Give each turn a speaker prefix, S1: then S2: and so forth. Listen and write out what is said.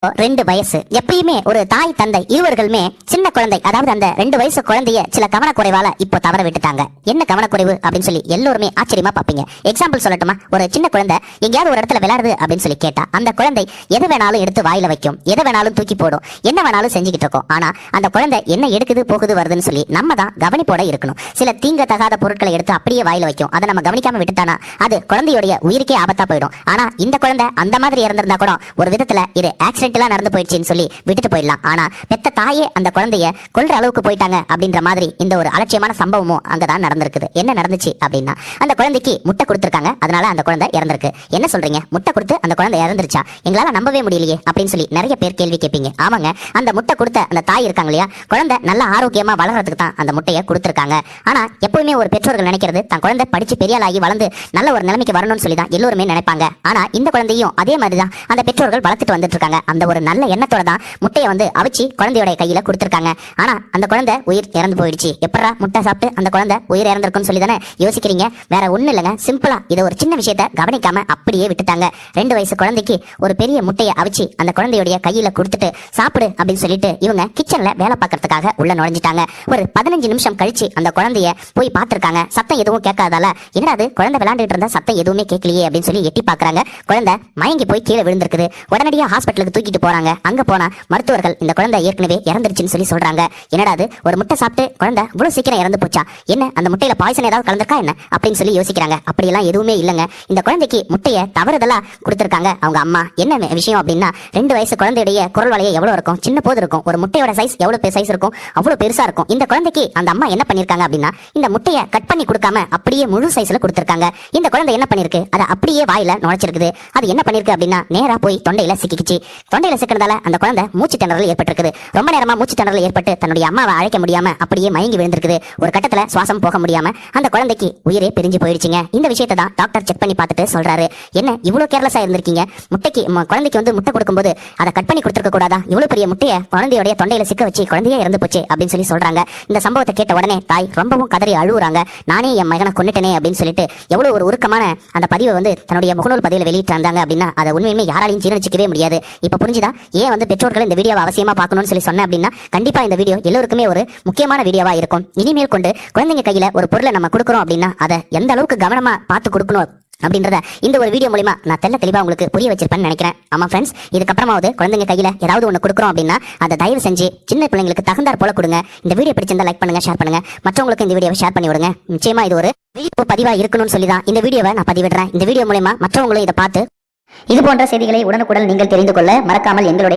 S1: ரெண்டு வயசு. எப்பயுமே ஒரு தாய் தந்தை இருவர்களுமே சின்ன குழந்தை அதாவது அந்த ரெண்டு வயசு குழந்தைய சில கவனக்குறைவால இப்போ தவற விட்டுட்டாங்க. என்ன கவனக்குறைவு அப்படின்னு சொல்லி எல்லோருமே ஆச்சரியமா பாப்பீங்க எக்ஸாம்பிள் சொல்லட்டுமா? ஒரு சின்ன குழந்தை எங்கேயாவது ஒரு இடத்துல விளையாடுது அப்படின்னு சொல்லி கேட்டா அந்த குழந்தை எதை வேணாலும் எடுத்து வாயில வைக்கும் எதை வேணாலும் தூக்கி போடும் என்ன வேணாலும் செஞ்சுக்கிட்டு இருக்கும். ஆனா அந்த குழந்தை என்ன எடுக்குது போகுது வருதுன்னு சொல்லி நம்ம தான் கவனிப்போட இருக்கணும். சில தீங்க தகாத பொருட்களை எடுத்து அப்படியே வாயில வைக்கும். அதை நம்ம கவனிக்காம விட்டுட்டானா அது குழந்தையுடைய உயிருக்கே ஆபத்தா போயிடும். ஆனா இந்த குழந்தை அந்த மாதிரி இறந்திருந்தா கூட ஒரு விதத்துல இது ஆக்சிடென்ட் ஆக்சிடென்டலா நடந்து போயிடுச்சுன்னு சொல்லி விட்டுட்டு போயிடலாம். ஆனால் பெத்த தாயே அந்த குழந்தைய கொள்ற அளவுக்கு போயிட்டாங்க அப்படின்ற மாதிரி இந்த ஒரு அலட்சியமான சம்பவமும் அங்கே தான் நடந்திருக்குது. என்ன நடந்துச்சு அப்படின்னா அந்த குழந்தைக்கு முட்டை கொடுத்துருக்காங்க. அதனால அந்த குழந்தை இறந்திருக்கு. என்ன சொல்றீங்க? முட்டை கொடுத்து அந்த குழந்தை இறந்துருச்சா? எங்களால் நம்பவே முடியலையே அப்படின்னு சொல்லி நிறைய பேர் கேள்வி கேட்பீங்க. ஆமாங்க அந்த முட்டை கொடுத்த அந்த தாய் இருக்காங்க இல்லையா? குழந்தை நல்ல ஆரோக்கியமா வளர்றதுக்கு தான் அந்த முட்டையை கொடுத்துருக்காங்க. ஆனா எப்பவுமே ஒரு பெற்றோர்கள் நினைக்கிறது தன் குழந்தை படிச்சு பெரியாளாகி வளர்ந்து நல்ல ஒரு நிலைமைக்கு வரணும்னு சொல்லி தான் எல்லோருமே நினைப்பாங்க. ஆனா இந்த குழந்தையும் அதே மாதிரி தான் அந்த பெற்றோர்கள் வளர்த்துட்டு வந்துட்டு இருக்காங்க. அந்த ஒரு நல்ல எண்ணத்தோட தான் முட்டையை வந்து அவிச்சு குழந்தையோட கையில கொடுத்துருக்காங்க. ஆனா அந்த குழந்தை உயிர் இறந்து போயிடுச்சு. எப்படா முட்டை சாப்பிட்டு அந்த குழந்தை உயிர் இறந்திருக்குன்னு சொல்லி தானே யோசிக்கிறீங்க? வேற ஒண்ணு இல்லைங்க. சிம்பிளா இதை ஒரு சின்ன விஷயத்த கவனிக்காம அப்படியே விட்டுட்டாங்க. ரெண்டு வயசு குழந்தைக்கு ஒரு பெரிய முட்டையை அவிச்சு அந்த குழந்தையுடைய கையில கொடுத்துட்டு சாப்பிடு அப்படின்னு சொல்லிட்டு இவங்க கிச்சன்ல வேலை பார்க்கறதுக்காக உள்ள நுழைஞ்சிட்டாங்க. ஒரு பதினஞ்சு நிமிஷம் கழிச்சு அந்த குழந்தைய போய் பார்த்துருக்காங்க. சத்தம் எதுவும் கேட்காதால என்னடாது குழந்தை விளையாண்டுட்டு இருந்தா சத்தம் எதுவுமே கேட்கலையே அப்படின்னு சொல்லி எட்டி பாக்குறாங்க குழந்தை மயங்கி போய் கீழே விழுந்திருக்குது. உடனடியாக ஹாஸ்பிட்டலுக்கு தூக்கி தூக்கிட்டு போறாங்க. அங்க போனா மருத்துவர்கள் இந்த குழந்தை ஏற்கனவே இறந்துருச்சுன்னு சொல்லி சொல்றாங்க. என்னடா அது? ஒரு முட்டை சாப்பிட்டு குழந்தை இவ்வளவு சீக்கிரம் இறந்து போச்சா? என்ன அந்த முட்டையில பாய்சன் ஏதாவது கலந்திருக்கா என்ன? அப்படின்னு சொல்லி யோசிக்கிறாங்க. அப்படியெல்லாம் எதுவுமே இல்லைங்க. இந்த குழந்தைக்கு முட்டையை தவறுதலா கொடுத்துருக்காங்க அவங்க அம்மா. என்ன விஷயம் அப்படின்னா ரெண்டு வயசு குழந்தையுடைய குரல் வலையை எவ்வளவு இருக்கும்? சின்ன போது இருக்கும். ஒரு முட்டையோட சைஸ் எவ்வளவு சைஸ் இருக்கும்? அவ்வளவு பெருசா இருக்கும். இந்த குழந்தைக்கு அந்த அம்மா என்ன பண்ணிருக்காங்க அப்படின்னா இந்த முட்டையை கட் பண்ணி கொடுக்காம அப்படியே முழு சைஸ்ல கொடுத்துருக்காங்க. இந்த குழந்தை என்ன பண்ணிருக்கு? அதை அப்படியே வாயில நுழைச்சிருக்குது. அது என்ன பண்ணிருக்கு அப்படின்னா நேரா போய் தொண்டையில சிக்கிக்கிச்சு. தொண்டையில சிக்கிறதால அந்த குழந்தை மூச்சு திணறல் ஏற்பட்டிருக்குது. ரொம்ப நேரமா மூச்சு திணறல் ஏற்பட்டு தன்னுடைய அம்மாவை அழைக்க முடியாம அப்படியே மயங்கி விழுந்திருக்குது. ஒரு கட்டத்துல சுவாசம் போக முடியாம அந்த குழந்தைக்கு உயிரே பிரிஞ்சு போயிடுச்சுங்க. இந்த விஷயத்தை தான் டாக்டர் செக் பண்ணி பார்த்துட்டு சொல்றாரு. என்ன இவ்வளவு கேர்லெஸ்ஸா இருந்திருக்கீங்க? முட்டைக்கு குழந்தைக்கு வந்து முட்டை கொடுக்கும்போது அதை கட் பண்ணி கொடுத்துருக்க கூடாதா? இவ்வளவு பெரிய முட்டையை குழந்தையோட தொண்டையில சிக்க வச்சு குழந்தையே இறந்து போச்சு அப்படின்னு சொல்லி சொல்றாங்க. இந்த சம்பவத்தை கேட்ட உடனே தாய் ரொம்பவும் கதறி அழுவுறாங்க. நானே என் மகனை கொண்டுட்டேனே அப்படின்னு சொல்லிட்டு எவ்வளவு ஒரு உருக்கமான அந்த பதிவை வந்து தன்னுடைய முகநூல் பதிவில் வெளியிட்டு வந்தாங்க அப்படின்னா அதை உண்மையுமே யாராலையும் ஜீரணிச்சிக்கவே முடியாது. இப்போ புரிஞ்சுதா? ஏன் வந்து பெற்றோர்கள் இந்த வீடியோவை அவசியமா பார்க்கணும்னு சொல்லி சொன்னேன் அப்படின்னா கண்டிப்பா இந்த வீடியோ எல்லோருக்குமே ஒரு முக்கியமான வீடியோவா இருக்கும். இனிமேல் கொண்டு குழந்தைங்க கையில ஒரு பொருளை நம்ம கொடுக்குறோம் அப்படின்னா அதை எந்த அளவுக்கு கவனமா பார்த்து கொடுக்கணும் அப்படின்றத இந்த ஒரு வீடியோ மூலிமா நான் தெல்ல தெளிவா உங்களுக்கு புரிய வச்சிருப்பேன்னு நினைக்கிறேன். ஆமா ஃப்ரெண்ட்ஸ் இதுக்கப்புறமாவது குழந்தைங்க கையில ஏதாவது ஒன்று கொடுக்குறோம் அப்படின்னா அதை தயவு செஞ்சு சின்ன பிள்ளைங்களுக்கு தகுந்தார் போல கொடுங்க. இந்த வீடியோ பிடிச்சிருந்தா லைக் பண்ணுங்க ஷேர் பண்ணுங்க. மற்றவங்களுக்கு இந்த வீடியோவை ஷேர் பண்ணி விடுங்க. நிச்சயமா இது ஒரு வீடியோ பதிவா இருக்கணும்னு சொல்லி தான் இந்த வீடியோவை நான் பதிவிடுறேன். இந்த வீடியோ மூலியமா மற்றவங்களும் இதை பார்த்து இது போன்ற செய்திகளை உடனுக்குடன் நீங்கள் தெரிந்து கொள்ள மறக்காமல் எங்களுடைய